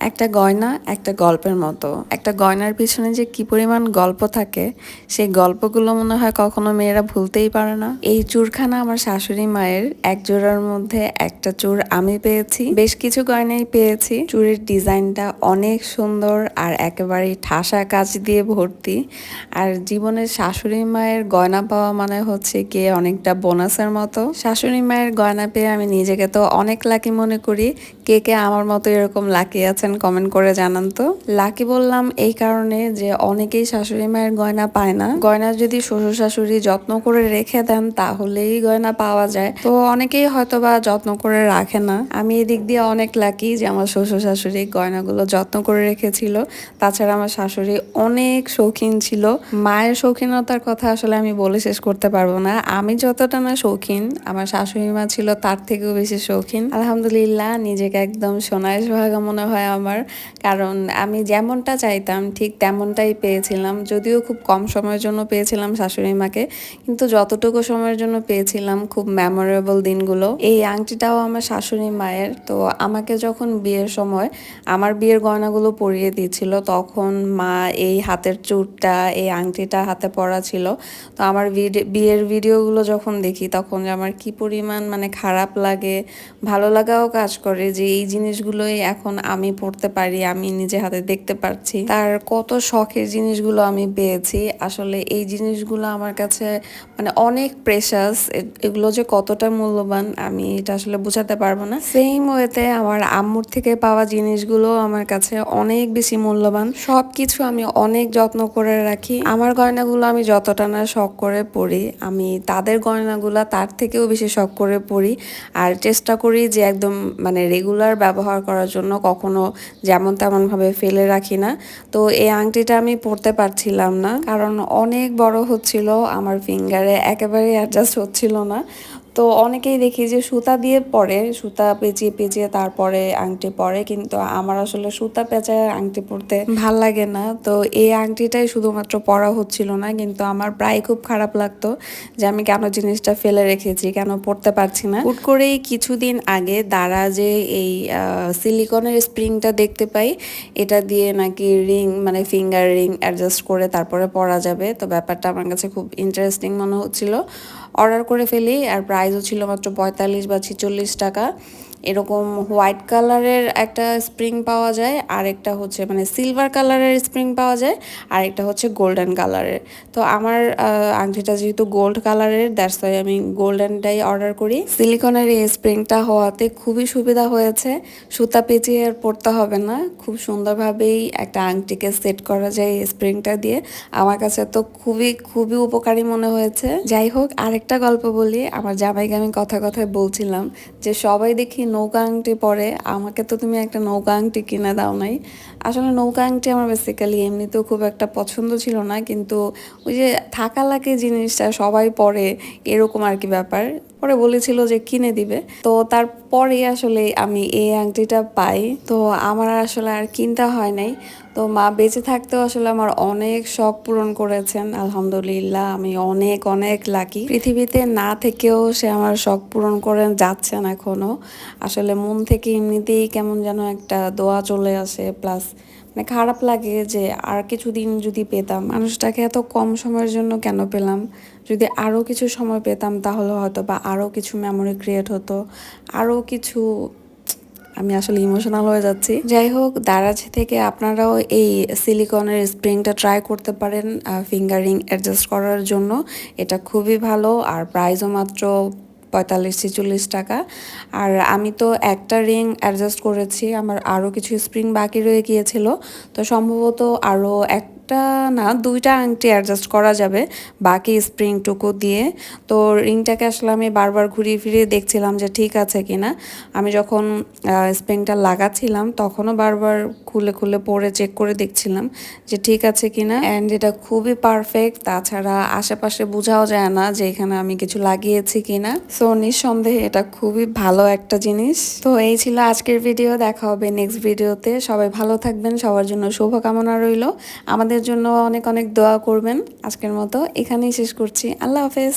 একটা গয়না, একটা গল্পের মতো। একটা গয়নার পিছনে যে কি পরিমাণ গল্প থাকে, সেই গল্পগুলো মনে হয় কখনো মেয়েরা ভুলতেই পারে না। এই চুরখানা আমার শাশুড়ি মায়ের এক জোড়ার মধ্যে একটা চুর আমি পেয়েছি। বেশ কিছু গয়নাই পেয়েছি। চুরের ডিজাইনটা অনেক সুন্দর আর একেবারে ঠাসা কাজ দিয়ে ভর্তি। আর জীবনের শাশুড়ি মায়ের গয়না পাওয়া মানে হচ্ছে গিয়ে অনেকটা বোনাসের মতো। শাশুড়ি মায়ের গয়না পেয়ে আমি নিজেকে তো অনেক লাকি মনে করি। কে কে আমার মতো এরকম লাকি আছেন কমেন্ট করে জানান তো। লাকি বললাম এই কারণে যে অনেকেই শাশুড়ি মায়ের গয়না পায় না। গয়না যদি শ্বশুর শাশুড়ি যত্ন করে রেখে দেন, তাহলেই গয়না পাওয়া যায়। তো অনেকেই হয়তো বা যত্ন করে রাখে না। আমি এদিক দিয়ে অনেক লাকি যে আমার শ্বশুর শাশুড়ি গয়নাগুলো যত্ন করে রেখেছিল। তাছাড়া আমার শাশুড়ি অনেক শৌখিন ছিল। মায়ের শৌখিনতার কথা আসলে আমি বলে শেষ করতে পারব না। আমি যতটা না শৌখিন, আমার শাশুড়ি মা ছিল তার থেকেও বেশি শৌখিন। আলহামদুলিল্লাহ, নিজেকে একদম সোনায় সোহাগা মনে হয় আমার। কারণ আমি যেমনটা চাইতাম, ঠিক তেমনটাই পেয়েছিলাম। যদিও খুব কম সময়ের জন্য পেয়েছিলাম শাশুড়ি মাকে, কিন্তু যতটুকু সময়ের জন্য পেয়েছিলাম খুব মেমোরেবল দিনগুলো। এই আংটিটাও আমার শাশুড়ি মায়ের। তো আমাকে যখন বিয়ের সময় আমার বিয়ের গয়নাগুলো পরিয়ে দিয়েছিল, তখন মা এই হাতের চুরটা এই আংটিটা হাতে পরা ছিল। তো আমার বিয়ের ভিডিওগুলো যখন দেখি, তখন আমার কি পরিমাণ মানে খারাপ লাগে, ভালো লাগাও কাজ করে যে এই জিনিসগুলোই এখন আমি পড়তে পারি, আমি নিজে হাতে দেখতে পারছি। তার কত শখের জিনিসগুলো আমি পেয়েছি। আসলে এই জিনিসগুলো আমার কাছে মানে অনেক প্রেশাস এগুলো যে কতটা মূল্যবান, আমি এটা আসলে বোঝাতে পারব না। সেম ওয়েতে আমার আম্মুর থেকে পাওয়া জিনিসগুলো আমার কাছে অনেক বেশি মূল্যবান। সব কিছু আমি অনেক যত্ন করে রাখি। আমার গয়নাগুলো আমি যতটা না শখ করে পড়ি আমি তাদের গয়নাগুলো তার থেকেও বেশি শখ করে পড়ি আর চেষ্টা করি যে একদম মানে রেগুলার ব্যবহার করার জন্য কখনো যেমন তেমনভাবে ফেলে রাখি না। তো এই আংটিটা আমি পরতে পারছিলাম না। কারণ অনেক বড় হচ্ছিল, আমার ফিঙ্গারে একেবারেই অ্যাডজাস্ট হচ্ছিল না। তো অনেকেই দেখি যে সুতা দিয়ে পরে, সুতা পেঁচিয়ে পেঁচিয়ে তারপরে আংটি পরে, কিন্তু আমার আসলে সুতা পেঁচায় আংটি পরতে ভালো লাগে না। তো এই আংটিটাই শুধুমাত্র পরা হচ্ছিল না, কিন্তু আমার প্রায় খুব খারাপ লাগতো যে আমি কেন জিনিসটা ফেলে রেখেছি, কেন পড়তে পারছি না। হুট করেই কিছুদিন আগে দাঁড়া যে এই সিলিকনের স্প্রিংটা দেখতে পাই, এটা দিয়ে নাকি রিং মানে ফিঙ্গার রিং অ্যাডজাস্ট করে তারপরে পরা যাবে। তো ব্যাপারটা আমার কাছে খুব ইন্টারেস্টিং মনে হচ্ছিল। অর্ডার করে ফেলি আর প্রাইসও ছিল মাত্র পঁয়তাল্লিশ বা ছিচল্লিশ টাকা। এরকম হোয়াইট কালারের একটা স্প্রিং পাওয়া যায় আর একটা হচ্ছে মানে সিলভার কালারের স্প্রিং পাওয়া যায় আর একটা হচ্ছে গোল্ডেন কালারের। তো আমার আংটিটা যেহেতু গোল্ড কালারের দ্যাটস ওয়াই আমি গোল্ডেনটাই অর্ডার করি। সিলিকনের এই স্প্রিংটা হওয়াতে খুবই সুবিধা হয়েছে। সুতা পেঁচিয়ে আর পড়তে হবে না। খুব সুন্দরভাবেই একটা আংটিকে সেট করা যায় এই স্প্রিংটা দিয়ে। আমার কাছে তো খুবই খুবই উপকারী মনে হয়েছে। যাই হোক, আরেকটা গল্প বলি। আমার জামাইকে আমি কথা কথায় বলছিলাম যে সবাই দেখি নৌকা আংটি পরে, আমাকে তো তুমি একটা নৌকা আংটি কিনে দাও নাই। আসলে নৌকা আংটি আমার বেসিক্যালি এমনিতেও খুব একটা পছন্দ ছিল না, কিন্তু ওই যে থাকা লাগে জিনিসটা সবাই পরে, এরকম আর কি ব্যাপার। পরে বলেছিল যে কিনে দিবে। তো তারপরে আসলে আমি এই আংটিটা পাই। তো আমার আসলে আর কিনতে হয় নাই। তো মা বেঁচে থাকতেও আসলে আমার অনেক শখ পূরণ করেছেন। আলহামদুলিল্লাহ, আমি অনেক অনেক লাকি পৃথিবীতে না থেকেও সে আমার শখ পূরণ করে যাচ্ছেন এখনও। আসলে মন থেকে এমনিতেই কেমন যেন একটা দোয়া চলে আসে প্লাস মানে খারাপ লাগে যে আর কিছুদিন যদি পেতাম, মানুষটাকে এত কম সময়ের জন্য কেন পেলাম? যদি আরও কিছু সময় পেতাম তাহলে হয়তো বা আরও কিছু মেমোরি ক্রিয়েট হতো আরও কিছু, আমি আসলে ইমোশনাল হয়ে যাচ্ছি। যাই হোক, দারাজ থেকে আপনারাও এই সিলিকনের স্প্রিংটা ট্রাই করতে পারেন ফিঙ্গারিং অ্যাডজাস্ট করার জন্য। এটা খুবই ভালো, আর প্রাইসও মাত্র পঁয়তাল্লিশ, ছেচল্লিশ টাকা। আর আমি তো একটা রিং অ্যাডজাস্ট করেছি, আমার আরও কিছু স্প্রিং বাকি রয়ে গিয়েছিল। তো সম্ভবত আরও এক একটা না, দুইটা আংটি অ্যাডজাস্ট করা যাবে বাকি স্প্রিংটুকু দিয়ে। তো রিংটাকে আসলে আমি বারবার ঘুরিয়ে ফিরিয়ে দেখছিলাম যে ঠিক আছে কিনা। আমি যখন স্প্রিংটা লাগাচ্ছিলাম, তখনও বারবার খুলে খুলে পরে চেক করে দেখছিলাম যে ঠিক আছে কিনা। অ্যান্ড এটা খুবই পারফেক্ট তাছাড়া আশেপাশে বোঝাও যায় না যে এখানে আমি কিছু লাগিয়েছি কিনা। সো নিঃসন্দেহে এটা খুবই ভালো একটা জিনিস। তো এই ছিল আজকের ভিডিও দেখা হবে নেক্সট ভিডিওতে সবাই ভালো থাকবেন, সবার জন্য শুভকামনা রইল। আমাদের জন্য অনেক অনেক দোয়া করবেন। আজকের মতো এখানেই শেষ করছি। আল্লাহ হাফেজ।